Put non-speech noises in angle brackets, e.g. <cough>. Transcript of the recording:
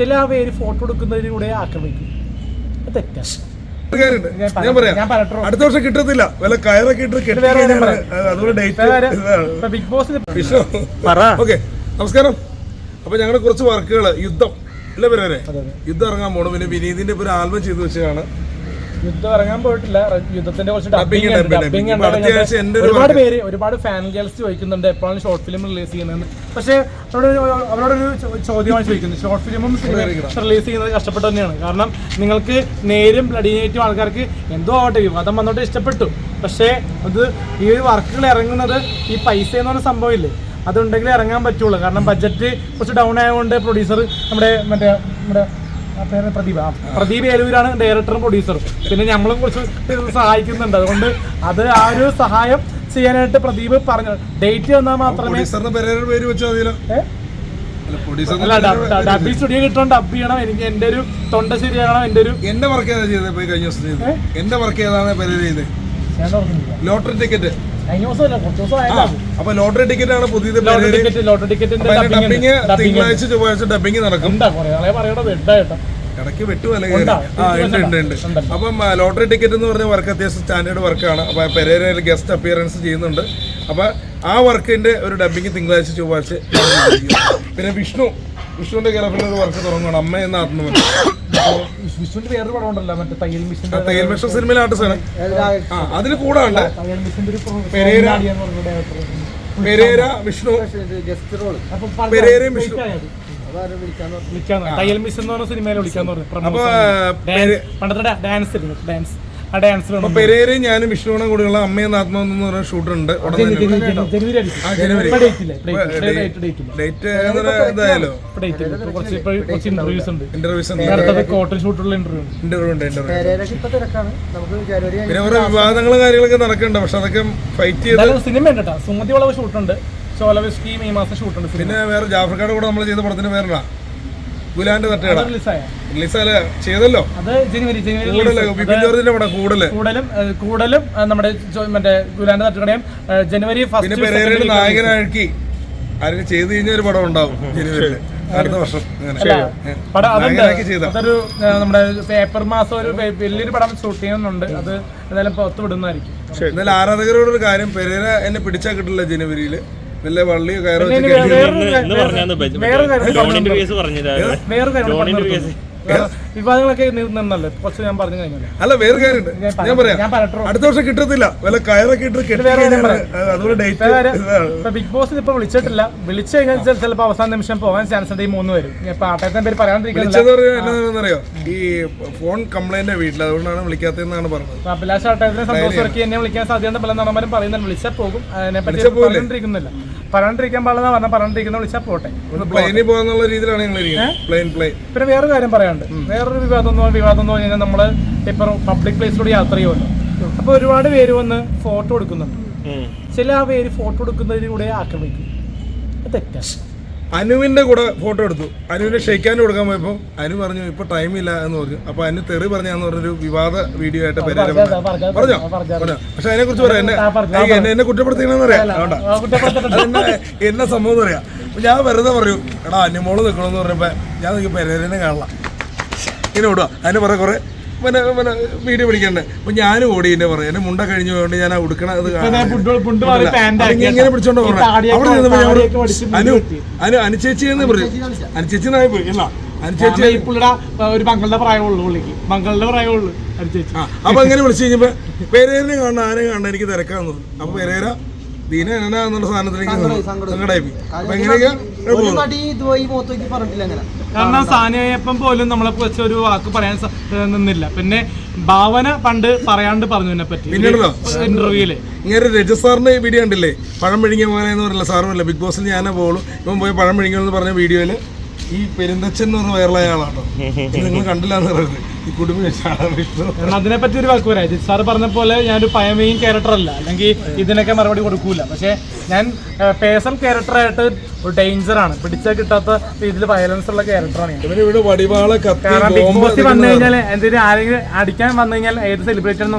ചില പേര് ഫോട്ടോ എടുക്കുന്നതിലൂടെ ആക്രമിക്കും. ഞാൻ ഞാൻ പറയാം. അടുത്ത വർഷം കിട്ടത്തില്ല. വല്ല കയറൊക്കെ ഇട്ട്. അതുപോലെ ഡേറ്റ് ബിഗ് ബോസ് ഓക്കെ. നമസ്കാരം. അപ്പൊ ഞങ്ങളുടെ കുറച്ച് വർക്കുകൾ യുദ്ധം. അല്ലേ പേരെ. യുദ്ധം ഇറങ്ങാൻ പോണു. പിന്നെ വിനീതിന്റെ ഇപ്പൊ ഒരു ആൽബം ചെയ്തു വെച്ചതാണ്. യുദ്ധം ഇറങ്ങാൻ പോയിട്ടില്ല. യുദ്ധത്തിന്റെ കുറച്ച് ഡബിങ്. ഡബിങ് ഒരുപാട് പേര് ഒരുപാട് ഫാൻ ഗേൾസ് ചോദിക്കുന്നുണ്ട് എപ്പോഴാണ് ഷോർട്ട് ഫിലിം റിലീസ് ചെയ്യുന്നത് പക്ഷേ അവരോടൊരു ചോദ്യമാണ് ചോദിക്കുന്നത്. ഷോർട്ട് ഫിലിമും റിലീസ് ചെയ്യുന്നത്. കഷ്ടപ്പെട്ട് തന്നെയാണ്. കാരണം നിങ്ങൾക്ക് നേരും ബ്ലഡിനേറ്റും ആൾക്കാർക്ക് എന്തോ ആവട്ടെ വിവാദം വന്നോട്ട് ഇഷ്ടപ്പെട്ടു. പക്ഷേ അത് ഈ ഒരു വർക്കുകൾ ഇറങ്ങുന്നത് ഈ പൈസ എന്ന് പറഞ്ഞ സംഭവമില്ലേ? അതുണ്ടെങ്കിൽ ഇറങ്ങാൻ പറ്റുള്ളൂ. കാരണം ബഡ്ജറ്റ് കുറച്ച് ഡൗൺ ആയതുകൊണ്ട് പ്രൊഡ്യൂസർ നമ്മുടെ മറ്റേ നമ്മുടെ പ്രദീപ്. പ്രദീപ് ഏലൂരാണ് ഡയറക്ടറും പ്രൊഡ്യൂസറും. പിന്നെ ഞമ്മളും കുറച്ച് സഹായിക്കുന്നുണ്ട്. അതുകൊണ്ട് അത് ആ ഒരു സഹായം ചെയ്യാനായിട്ട് പ്രദീപ് പറഞ്ഞു ഡേറ്റ് വന്നാൽ മാത്രമേ പേര് വെച്ചാൽ അല്ല ഡബിങ് സ്റ്റുഡിയോ കിട്ടണം ഡബ് ചെയ്യണം. എനിക്ക് എന്റെ ഒരു തൊണ്ട ശരിയാകണം. എന്റെ ഒരു എന്റെ വർക്ക് ഏതാ ചെയ്തത് കഴിഞ്ഞ ദിവസം എന്റെ വർക്ക് ഏതാണ് ലോട്ടറി ടിക്കറ്റ് അപ്പൊ ലോട്ടറി ടിക്കറ്റ് ആണ് പുതിയത് ലോട്ടറി ടിക്കറ്റ് ലോട്ടറി ടിക്കറ്റിന്റെ ഡബിങ് തിങ്കളാഴ്ച ചൊവ്വാഴ്ച ഡബിങ് നടക്കും. പറയണത് ഉണ്ടാ കേട്ടോ ഇടയ്ക്ക് വെട്ടുമല്ലേ ആ ഉണ്ട് ഉണ്ട് ഉണ്ട്. അപ്പം ലോട്ടറി ടിക്കറ്റ് എന്ന് പറഞ്ഞ വർക്ക് അത്യാവശ്യം സ്റ്റാൻഡേർഡ് വർക്കാണ് അപ്പൊ പെരേരയിൽ ഗസ്റ്റ് അപ്പിയറൻസ് ചെയ്യുന്നുണ്ട്. അപ്പൊ ആ വർക്കിന്റെ ഒരു ഡബിങ് തിങ്കളാഴ്ച ചൊവ്വാഴ്ച. <coughs> പിന്നെ വിഷ്ണു വിഷ്ണുവിന്റെ കേരളത്തിൽ ഒരു വർക്ക് തുടങ്ങുകയാണ് അമ്മ എന്ന ആത്മവൻ. വിഷുവിന്റെ വേറൊരു പടം ഉണ്ടല്ലോ മറ്റേ തയ്യൽ മിഷൻ തയ്യൽ മിഷൻ സിനിമയിലെ ആർട്ടിസ്റ്റാണ്. ആ അതിൽ കൂടെ ഉണ്ട്. തയ്യൽ മിഷന്റെ ഒരു പെരേര. പെരേര വിഷ്ണു. പെരേരയും വിഷ്ണു. വിളിക്കാന്ന് തയ്യൽ മിസ് എന്ന് പറഞ്ഞ സിനിമയിൽ വിളിക്കാന്ന് പറഞ്ഞു അപ്പൊ ഡാൻസ് പണ്ടത്തെ ഡാൻസ് ഡാൻസ് ആ ഡാൻസ് അപ്പൊ പെരേരയും ഞാനും വിഷ്ണുവിനും കൂടെയുള്ള അമ്മയും ആത്മാവെന്ന് പറഞ്ഞ ഷൂട്ട് ഉണ്ട് ഉടനെ തന്നെ. ആ, ജനുവരി. ഡേറ്റ് ഇല്ല. ഡേറ്റ് ഡേറ്റ് ഇതായാലോ ഇപ്പൊ ഡേറ്റ് കുറച്ച് ഇപ്പൊ കുറച്ച് ഇന്റർവ്യൂസ് ഉണ്ട്. ഇന്റർവ്യൂസ് നേരത്തെ കോട്ടൺ ഷൂട്ടുള്ള ഇന്റർവ്യൂ ഉണ്ട്. ഇന്റർവ്യൂ ഉണ്ട് ഇന്റർവ്യൂ പെരേരക്ക് ഇപ്പൊ തിരക്കാണ്. നമുക്ക് ജനുവരി പിന്നെ ഓരോ വിവാദങ്ങളും കാര്യങ്ങളൊക്കെ നടക്കുന്നുണ്ട്. പക്ഷെ അതൊക്കെ ഫൈറ്റ് ചെയ്ത എന്തായാലും സിനിമ ഉണ്ട് കേട്ടോ. സുമതി വളവ് ഷൂട്ടുണ്ട്. ഈ മാസം ഷൂട്ടുണ്ട് സിനിമ പിന്നെ വേറെ ജാഫർക്കാട് കൂടെ നമ്മൾ ചെയ്ത പടത്തിന് പേരാ ഗുലാന്റെ തട്ടേടാ റിലീസായ ചെയ്തല്ലോ. അത് ജനുവരി ജനുവരി പടം കൂടുതൽ. കൂടുതലും കൂടുതലും നമ്മുടെ മറ്റേ ഗുലാന്റെ തട്ടുകടയും ജനുവരി ഫസ്റ്റ് നായകനാക്കി ആരെങ്കിലും ചെയ്ത് കഴിഞ്ഞ ഒരു പടം ഉണ്ടാവും ജനുവരിയിൽ അടുത്ത വർഷം. പടം അതൊരു നമ്മുടെ പേപ്പർ മാസം ഒരു വലിയൊരു പടം ഷൂട്ട് ചെയ്യുന്നുണ്ട്. അത് എന്തായാലും പുറത്ത് വിടുന്നതായിരിക്കും. എന്നാലും ആരാധകരോടൊരു കാര്യം പെരേര എന്നെ പിടിച്ചാൽ കിട്ടില്ല ജനുവരിയിൽ വല്ല വള്ളിയോ കയറോ വേറൊരു കാര്യം വിവാദങ്ങളൊക്കെ നിന്നല്ലേ? കുറച്ച് ഞാൻ പറഞ്ഞു കഴിഞ്ഞല്ലോ. അല്ല വേറെ കാര്യമുണ്ട്. ഞാൻ പറയാം. അടുത്ത വർഷം കിട്ടത്തില്ല. വല്ല കയറൊക്കെ ഇട്ട് ബിഗ് ബോസ് ഇപ്പൊ വിളിച്ചിട്ടില്ല. വിളിച്ചു കഴിഞ്ഞാൽ ചിലപ്പോൾ ചിലപ്പോ അവസാന നിമിഷം പോകാൻ ചാൻസ് ഉണ്ട് ഈ മൂന്ന് പേരും. ഇപ്പൊ ആട്ടയത്തെ പേര് പറയാണ്ടിരിക്കുന്നില്ല വിളിച്ചത് ഈ ഫോൺ കംപ്ലൈന്റ് വീട്ടിൽ അതുകൊണ്ടാണ് വിളിക്കാത്തതെന്നാണ് പറഞ്ഞത്. അഭിലാഷ് ആട്ടയത്തിനെ സന്തോഷമാക്കി എന്നെ വിളിക്കാൻ സാധ്യത പല നടന്മാരും പറയുന്നത് വിളിച്ചാൽ പോകും. അതിനെ പറ്റിയിരിക്കുന്നില്ല പറഞ്ഞിരിക്കാൻ പോകില്ലേ? പറഞ്ഞിരിക്കുന്നില്ല പറയാണ്ടിരിക്കാൻ പാടില്ല പറഞ്ഞാൽ പറഞ്ഞിരിക്കുന്ന വിളിച്ചാൽ പോട്ടെ. പ്ലെയിനിൽ പോകാന്നുള്ള രീതിയിലാണ് പ്ലെയിൻ പ്ലെയിൻ പിന്നെ വേറെ കാര്യം പറയാനുണ്ട്. വേറൊരു വിവാദം എന്ന് പറഞ്ഞാൽ വിവാദം എന്ന് പറഞ്ഞാൽ നമ്മൾ ഇപ്പൊ പബ്ലിക് പ്ലേസിലൂടെ യാത്ര ചെയ്യുമല്ലോ. അപ്പൊ ഒരുപാട് പേര് വന്ന് ഫോട്ടോ എടുക്കുന്നുണ്ട്. ചില ചില പേര് ഫോട്ടോ എടുക്കുന്നതിലൂടെ ആക്രമിക്കും. തെറ്റാ. അനുവിന്റെ കൂടെ ഫോട്ടോ എടുത്തു. അനുവിനെ ഷെയ്ക്കാൻ കൊടുക്കാൻ പോയപ്പോ അനു പറഞ്ഞു ഇപ്പൊ ടൈം ഇല്ല എന്ന് പറഞ്ഞു. അപ്പൊ അനു തെറി പറഞ്ഞാന്ന് പറഞ്ഞൊരു വിവാദ വീഡിയോ ആയിട്ട് പറഞ്ഞാ, പറഞ്ഞു. പറഞ്ഞാ, പറഞ്ഞോ പറഞ്ഞോ. പക്ഷെ അതിനെ കുറിച്ച് പറയാം. എന്നെ കുറ്റപ്പെടുത്തിയാ പറഞ്ഞോ, എന്നെ കുറ്റപ്പെടുത്തിയെന്ന് അറിയാം ആ, സംഭവം എന്ന് പറയാം. അപ്പൊ ഞാൻ വെറുതെ പറയൂ എടാ അനുമോൾ നിൽക്കണമെന്ന് പറഞ്ഞപ്പോ ഞാൻ നിങ്ങൾക്ക് പെരേരനെ കാണலாம் ഇങ്ങനെ ഓടുക അതിന് പറയാം കുറെ പിന്നെ പിന്നെ വീഡിയോ പിടിക്കണ്ടേ അപ്പൊ ഞാനും ഓടി എന്നെ പറയാം എന്റെ മുണ്ട കഴിഞ്ഞു കൊണ്ട് ഞാൻ ഉടുക്കണ അത് ഇങ്ങനെ പിടിച്ചോണ്ട് പോകണം അവിടെ നിന്നപ്പോ അനു അനു അനുചേച്ചി എന്ന് പറയും. അനുചേച്ചി എന്നായി പോയി. അനുചേച്ചി ഒരു പ്രായമുള്ളൂ പുള്ളിക്ക്. പ്രായമുള്ളൂ ആ അപ്പൊ അങ്ങനെ വിളിച്ചു കഴിഞ്ഞപ്പോ പെരേരനെ കാണണം ആരെ കാണണം എനിക്ക് തിരക്കാന്ന് തോന്നുന്നു അപ്പൊ പെരേര ദീന എന്ന എന്നുള്ള സാധനത്തിലേക്ക് സങ്കടമായി അപ്പൊ എങ്ങനെയൊക്കെ ഒരു നടി ഇതുപോയി മുഖത്തേക്ക് പറഞ്ഞിട്ടില്ല അങ്ങനെ. കാരണം സാനിയപ്പം പോലും നമ്മളെ കുറിച്ച് ഒരു വാക്ക് പറയാൻ നിന്നില്ല. പിന്നെ ഭാവന പണ്ട് പറയാണ്ട് പറഞ്ഞു എന്നെ പറ്റി. പിന്നീടല്ലോ ഇന്റർവ്യൂൽ ഇങ്ങനെ രജസാറിന്റെ വീഡിയോ ഉണ്ടല്ലേ പഴം പിഴിഞ്ഞ മോനെ എന്ന് പറഞ്ഞില്ല സാറുമല്ല? ബിഗ് ബോസിൽ ഞാനേ പോകുള്ളൂ ഇപ്പം പോയി പഴം പിഴിഞ്ഞെന്ന് പറഞ്ഞ വീഡിയോയിൽ ഈ പെരുന്തച്ഛൻ എന്ന് പറഞ്ഞ വൈറലായ ആളാട്ടോ. നിങ്ങൾ കണ്ടില്ല എന്ന് പറയുന്നത്. ഈ കുടുംബം അതിനെ പറ്റി ഒരു വാക്ക് പറയാം. ജിത് സാർ പറഞ്ഞ പോലെ ഞാനൊരു പയമേയും ക്യാരക്ടർ അല്ല. അല്ലെങ്കിൽ ഇതിനൊക്കെ മറുപടി കൊടുക്കൂല. പക്ഷേ ഞാൻ പേഴ്സണൽ ക്യാരക്ടറായിട്ട് ഒരു ഡേഞ്ചറാണ് പിടിച്ചാൽ കിട്ടാത്ത രീതിയിൽ വയലൻസ് ഉള്ള ക്യാരക്ടറാണ് ഇവിടെ വടിവാള കാരണം ബിഗ് ബോസിൽ വന്നു കഴിഞ്ഞാൽ എന്തെങ്കിലും ആരെങ്കിലും അടിക്കാൻ വന്നു കഴിഞ്ഞാൽ ഏത് സെലിബ്രിറ്റിയാണ്